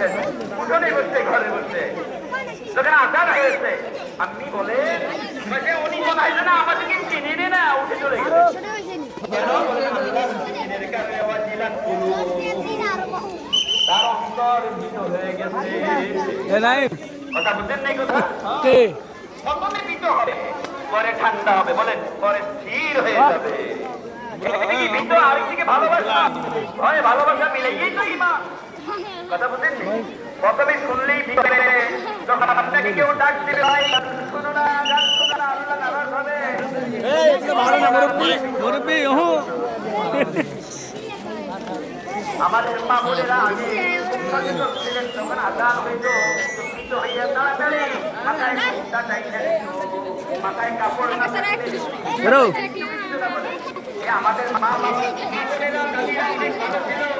বসেছেন উঠোনে বসে ঘরে বসে। যখন আজান হয়েছে। আপনি বলে উনি মনে হয় না আমাদেরকে চিনি না উঠে চলে গেছে। কেন। তার অন্তর ভীত হয়ে গেছে। কথা বুঝলেন নাই কথা? প্রথমে ভীত হবে। পরে ঠান্ডা হবে বলেন পরে স্থির হয়ে যাবে। ভীত আরেকদিকে ভালোবাসা। হয় ভালোবাসা মিলেই তো ইমান কথা বুঝলেন প্রথমে শুনলেই হবে যখন আপনাকে কেউ ডাক দেবে ভাই গান না গান শোনো না আল্লাহ নারাজ হবে। মুরব্বী ওহো। আমাদের মা বোনেরা আগে সচেতন ছিলেন যখন আজান হইত ভীত হইয়া তাড়াতাড়ি মাথায় ঘোমটা টাইনা মাথায় কাপড় না আমাদের মা বাবা বোনেরা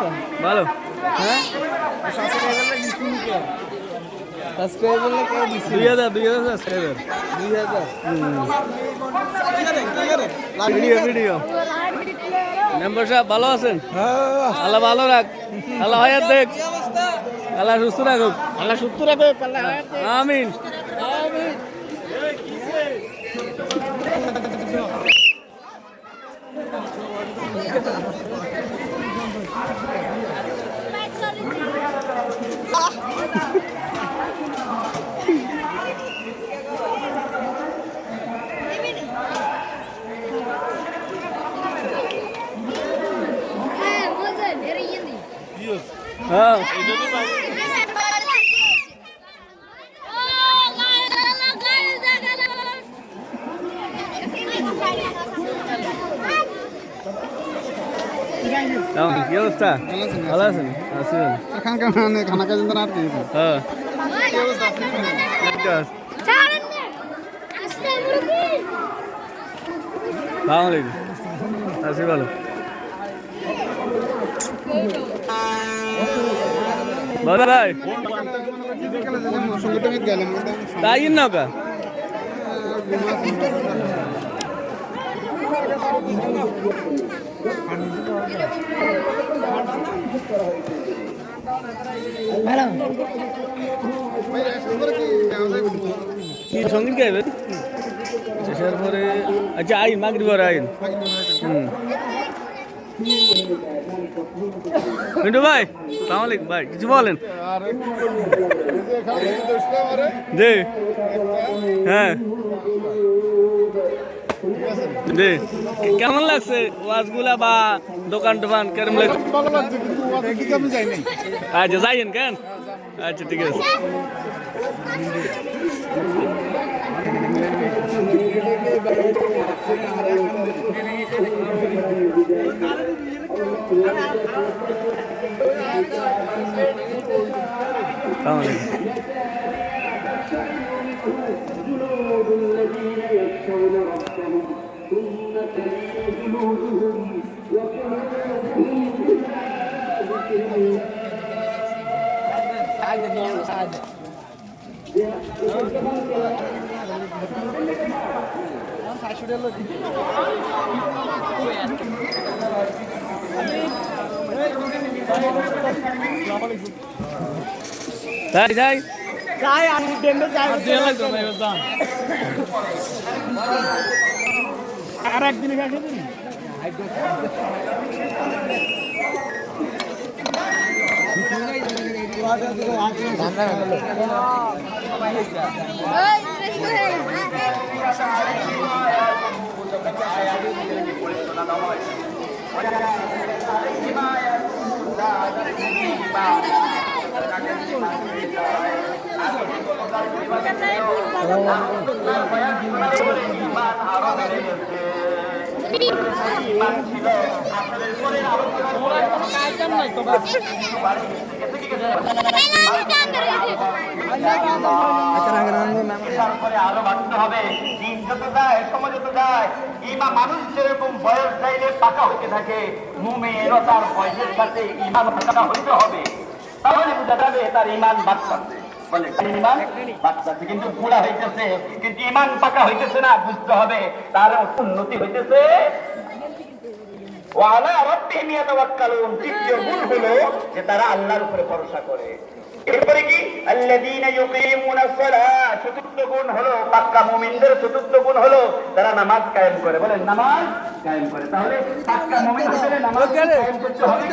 অবস্থা ভালো। হ্যাঁ? সাবস্ক্রাইব করলে দুই হাজার দুই হাজার সাবস্ক্রাইবার দুই হাজার। ভিডিও ভিডিও মেম্বার সাহেব ভালো আছেন? আল্লাহ ভালো রাখ। আল্লাহ হায়াত দেখ। আল্লাহ সুস্থ রাখুক। আল্লাহ সুস্থ রাখুক আল্লাহ আমিন আমিন। হ্যাঁ কি অবস্থা? ভালো আছেন? আছেন খানা আর কি হ্যাঁ সালাম আলাইকুম। আছি ভালো সংগঠনিক গেলাম তাই নৌকা কি? সংগীত গাইবেন শেষের পরে আচ্ছা আইন মাগরি পরে আইন। হুম। মিন্টু ভাই, সালাম আলাইকুম, ভাই, কিছু বলেন। জি। হ্যাঁ। জি। কেমন লাগছে ওয়াজগুলা বা দোকান টোকান, কেরম লাগছে? আচ্ছা যাইয়েন, কেন? আচ্ছা ঠিক আছে। সালাম আলাইকুম যাই যাই। যাই আমি ডেমে যাই। আর একদিন আপনাদের পরে আলোচনা পাকা থাকে তার ইমান পাকা হইতে হবে যাবে তার ইমান বাড়তেছে বলে তার কিন্তু বুড়া হইতেছে কিন্তু ইমান পাকা হইতেছে না বুঝতে হবে তার উন্নতি হইতেছে। ওয়ালা রাব্বিহিম ইয়াতাওয়াক্কালুন। তৃতীয় গুণ হলো যে তারা আল্লাহর উপরে ভরসা করে। এরপরে কি? আল্লাযীনা ইউকিমুনাস সালাহ চতুর্থ গুণ হলো পাক্কা মুমিনদের চতুর্থ গুণ হলো তারা নামাজ কায়েম করে। বলেন নামাজ কায়েম করে। তাহলে পাক্কা মুমিন হিসেবে নামাজ কায়েম করতে হবে